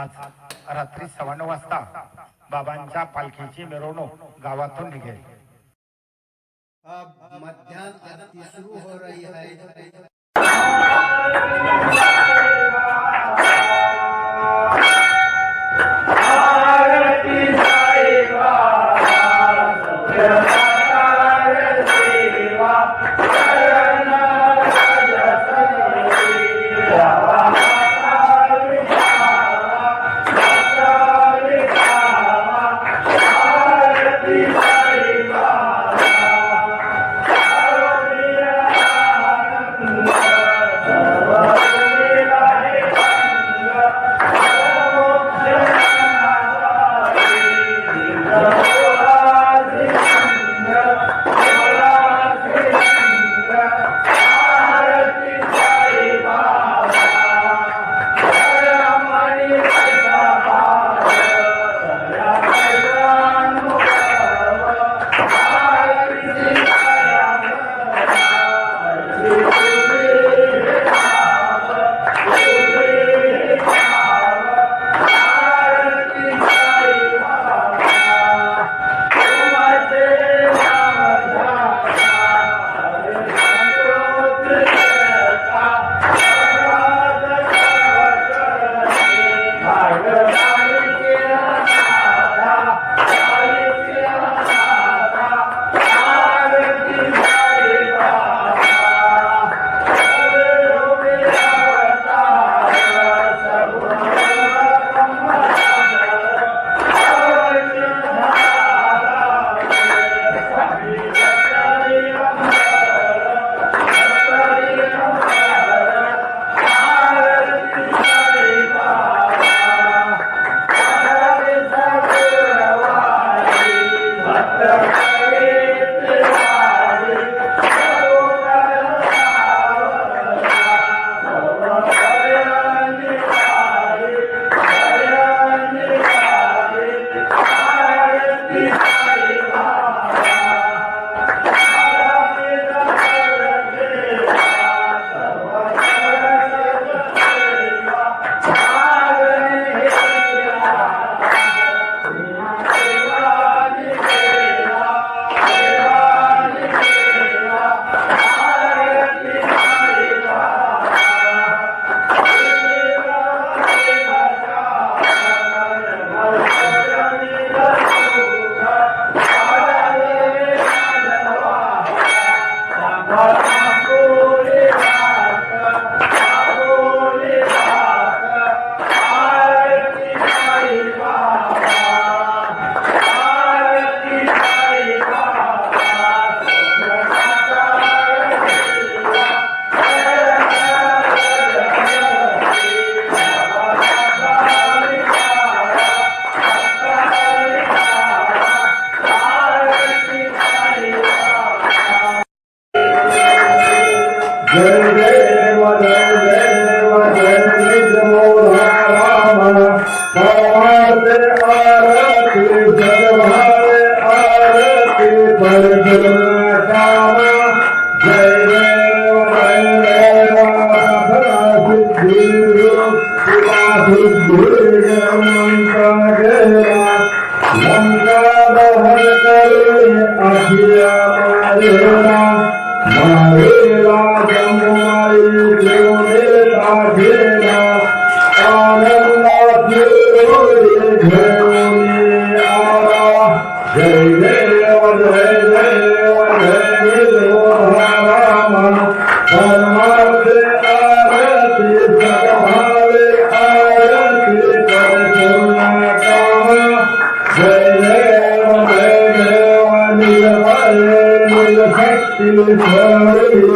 आज रात्री सव्वा नऊ वाजता बाबांच्या पालखीची मिरवणूक गावातून निघेल. अब सुरू हो रही है। Good. Hare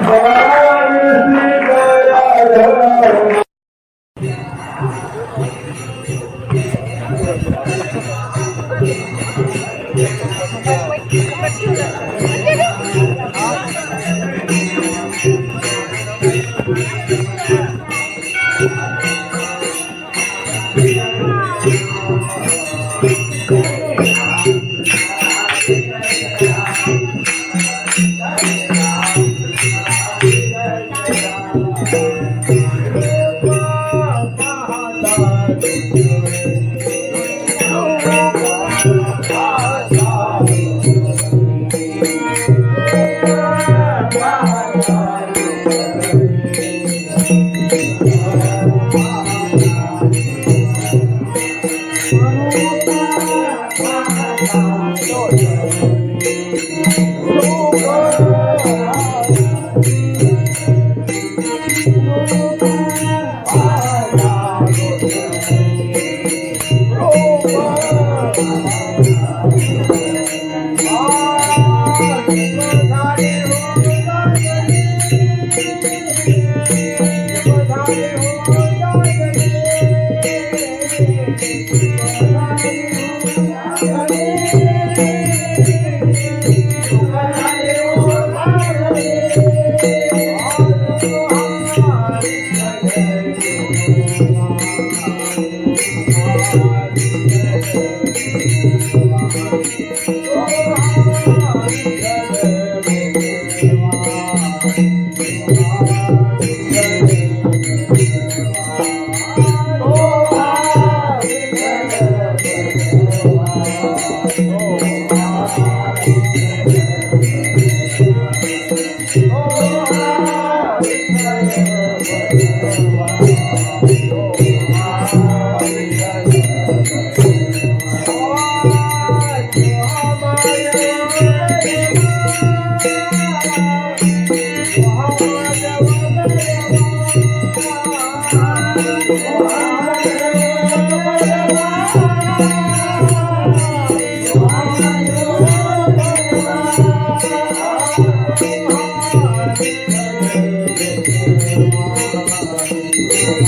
Gracias. you.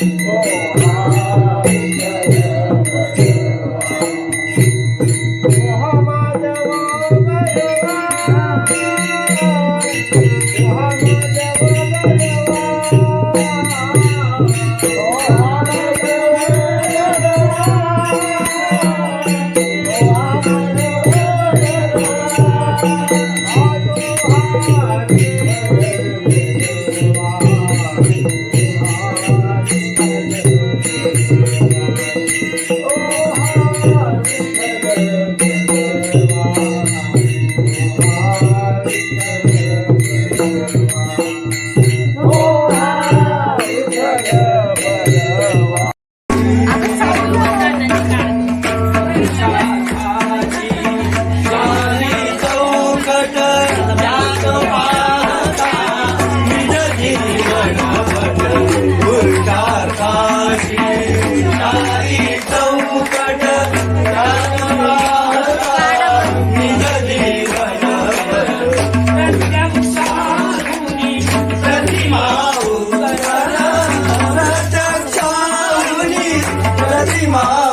Música 마